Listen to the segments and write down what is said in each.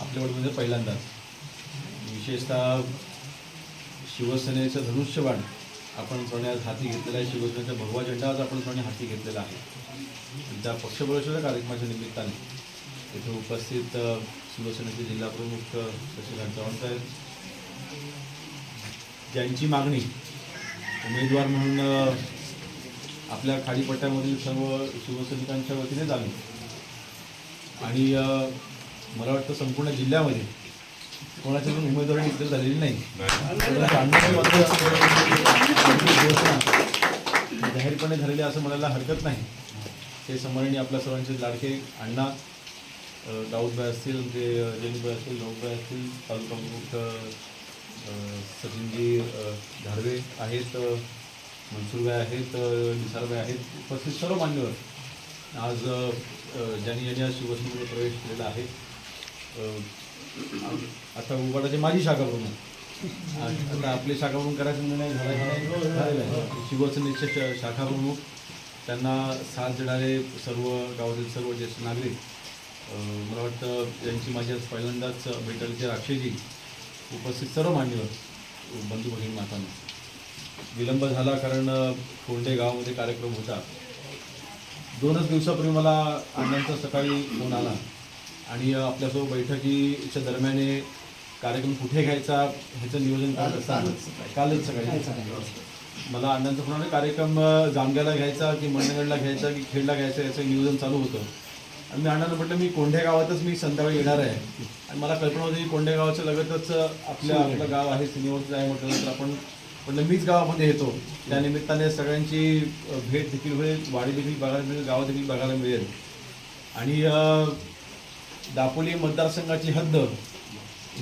आपल्या वडीमध्ये पहिल्यांदाच. विशेषतः शिवसेनेचं धनुष्यबाण आपण सर्वांनी आज हाती घेतलेला आहे. शिवसेनेचा भगवा झेंडा आज आपण सर्वांनी हाती घेतलेला आहे. त्या पक्षप्रवेशाच्या कार्यक्रमाच्या निमित्ताने इथे उपस्थित शिवसेनेचे जिल्हा प्रमुख शशिकांत चव्हाण साहेब. ज्यांची मागणी उमेदवार म्हणून आपल्या खाडीपट्ट्यामधील सर्व शिवसैनिकांच्या वतीने झाली आणि मला वाटतं संपूर्ण जिल्ह्यामध्ये कोणाच्या पण उमेदवारी डिक्लेअर झालेली नाही. घोषणा जाहीरपणे झालेली असं म्हणायला हरकत नाही. ते समारणी आपल्या सर्वांचे लाडके अण्णा अ, दाऊदभाई असतील ते जयंतभाई असतील नऊभाई असतील तालुका प्रमुख सचिनजी धारवे आहेत अ, मनसूरभाई आहेत निसारबाई निसारभाई आहेत उपस्थित सर्व मान्यवर. आज ज्यांनी यांनी आज शिवसेनेमध्ये प्रवेश केलेला आहे आता उबाडाचे माझी शाखा म्हणून आता आपली शाखा म्हणून करायचा निर्णय म्हणजे झाला की नाही? झालेला आहे. शिवसेनेचे शाखा प्रमुख त्यांना साथ देणारे सर्व गावातील सर्व ज्येष्ठ नागरिक मला वाटतं त्यांची माझी आज पहिल्यांदाच भेटायची राक्षेजी उपस्थित सर्व मान्यवर बंधू भगिनी मातांना. विलंब झाला कारण अ, गावामध्ये कार्यक्रम होता. दोनच दिवसापूर्वी मला अण्णांचा सकाळी फोन आला. आणि आपल्यासोबत बैठकीच्या दरम्यान कार्यक्रम कुठे घ्यायचा ह्याचं नियोजन करत असताना. कालच सकाळी. मला अण्णांचा आला कार्यक्रम जामग्याला घ्यायचा की मंडणगडला घ्यायचा की खेडला घ्यायचा याचं नियोजन चालू होतं. आणि मी अण्णांना म्हटलं मी कोंढे गावातच मी संध्याकाळी येणार आहे. आणि मला कल्पना होती की कोंढे गावाच्या लगतच आपल्या आपलं गाव आहे सिनेवरचं आहे म्हटलं तर आपण म्हटलं मीच गावामध्ये येतो. त्या निमित्ताने सगळ्यांची भेट देखील होईल वाडी देखील बघायला मिळेल गाव देखील बघायला मिळेल. आणि दापोली मतदारसंघाची हद्द.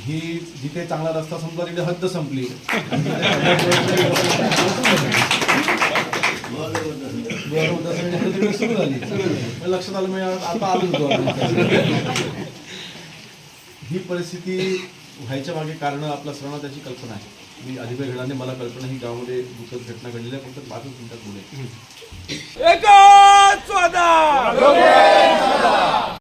ही जिथे चांगला रस्ता संपला तिथे हद्द संपली. सुरू झाली लक्षात आलं मी आता आलो. ही परिस्थिती व्हायच्या मागे कारण आपल्या सर्वांना त्याची कल्पना आहे. मी अधिकारी घडाने मला कल्पना ही गावामध्ये दुःखद घटना घडलेली आहे फक्त पाचच मिनिटात वादा!